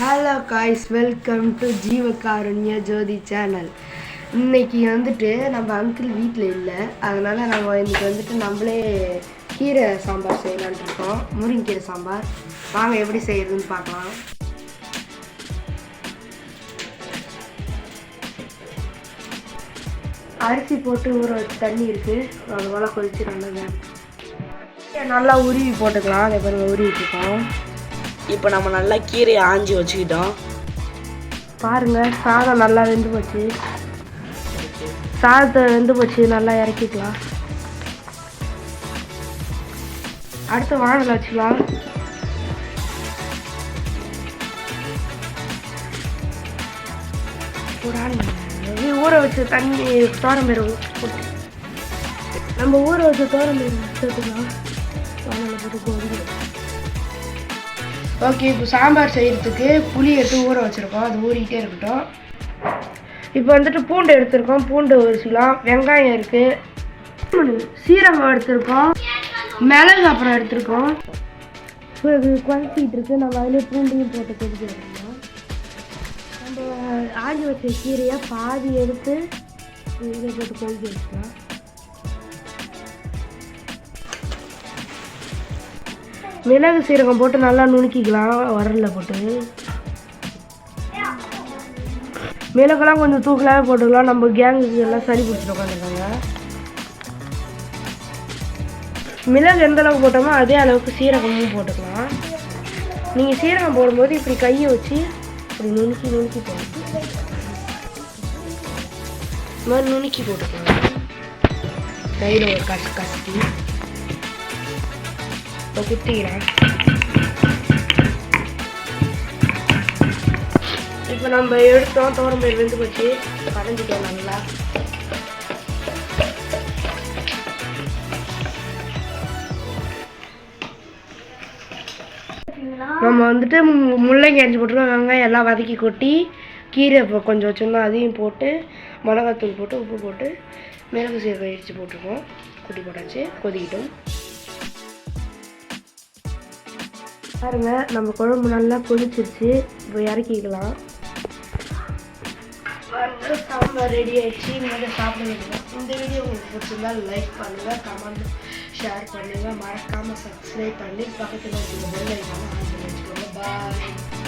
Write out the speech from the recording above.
Hello guys welcome to Jeevakarunya Jothi channel இன்னைக்கு வந்துட்டு நம்ம அங்கிள் வீட்டில் இல்லை. அதனால் நம்ம இன்னைக்கு வந்துட்டு நம்மளே கீரை சாம்பார் செய்யலான்ட்ருக்கோம் முருங்கீரை சாம்பார். வாங்க எப்படி செய்யறதுன்னு பார்க்கலாம். அரிசி போட்டு ஊற வச்சு தண்ணி இருக்குது அது போல் கொதிச்சு நல்லது நல்லா உருவி போட்டுக்கலாம். அதே பாருங்க உருவிட்டுருக்கோம் இப்போ நம்ம நல்லா கீரையை ஆஞ்சி வச்சுக்கிட்டோம். பாருங்க சாதம் நல்லா வெந்து போச்சு. சாதத்தை வெந்து போச்சு நல்லா இறக்கிக்கலாம். அடுத்து வாழை வச்சுக்கலாம். ஒரு ஊற வச்ச தண்ணி தோரம்பேர் போட்டு. நம்ம ஊற வச்ச தோரம்பேர் சேர்த்துக்கலாம் வாழை போட்டு கொதிக்கும் ஓகே இப்போ சாம்பார் செய்கிறதுக்கு புளி எடுத்து ஊற வச்சுருக்கோம். அது ஊறிக்கிட்டே இருக்கட்டும். இப்போ வந்துட்டு பூண்டு எடுத்திருக்கோம். பூண்டு வச்சுக்கலாம் வெங்காயம் இருக்குது சீரகம் எடுத்திருக்கோம். மிளகு அப்புறம் எடுத்திருக்கோம். இப்போ குழச்சிக்கிட்டு நம்ம அதிலே பூண்டையும் போட்டு கொடுத்துருக்கோம் நம்ம ஆஞ்சி வச்ச கீரையை பாதி எடுத்து இதை போட்டு கொதிக்க வச்சுக்கலாம் மிளகு சீரகம் போட்டு நல்லா நுணுக்கிக்கலாம் வரல போட்டு. மிளகெல்லாம் கொஞ்சம் தூக்கலாகவே போட்டுக்கலாம். நம்ம கேங்குக்கு எல்லாம் சரி பிடிச்சிட்டு உட்காந்துருக்காங்க மிளகு எந்த அளவுக்கு போட்டோமோ அதே அளவுக்கு சீரகமும் போட்டுக்கலாம். நீங்கள் சீரகம் போடும்போது இப்படி கையை வச்சு இப்படி நுணுக்கி நுணுக்கி போட்டு இந்த மாதிரி நுணுக்கி போட்டுக்கலாம் கையில் ஒரு கசு கசக்கி இப்போ குத்திக்கிறேன் இப்போ நம்ம எடுத்தோம் தோரம்பயிர் வெந்து போச்சு கடைஞ்சிட்டோம் நல்லா நம்ம வந்துட்டு மு- முள்ளங்கி அரிஞ்சு போட்டுருக்கோம். வெங்காயம் எல்லாம் வதக்கி கொட்டி கீரை இப்போ கொஞ்சம் வச்சுருந்தோம் அதையும் போட்டு மிளகாத்தூள் போட்டு உப்பு போட்டு மிளகு சீரகம் இடித்து போட்டிருக்கோம். கொட்டி போட்டாச்சு கொதிக்கிட்டோம். பாருங்க நம்ம குழம்பு நல்லா கொதிச்சிருச்சு. இப்போ இறக்கிக்கலாம். பாருங்க சாம்பார் ரெடி ஆயிடுச்சு. நீங்கள் சாப்பிட வேண்டியது இந்த வீடியோ உங்களுக்கு பிடிச்சிருந்தா லைக் பண்ணுங்க கமெண்ட் ஷேர் பண்ணுங்க. மறக்காம சப்ஸ்கிரைப் பண்ணி பக்கத்தில் இருக்கிற பெல் ஐக்கான ஆன் பண்ணி வச்சுக்கோங்க. பாய்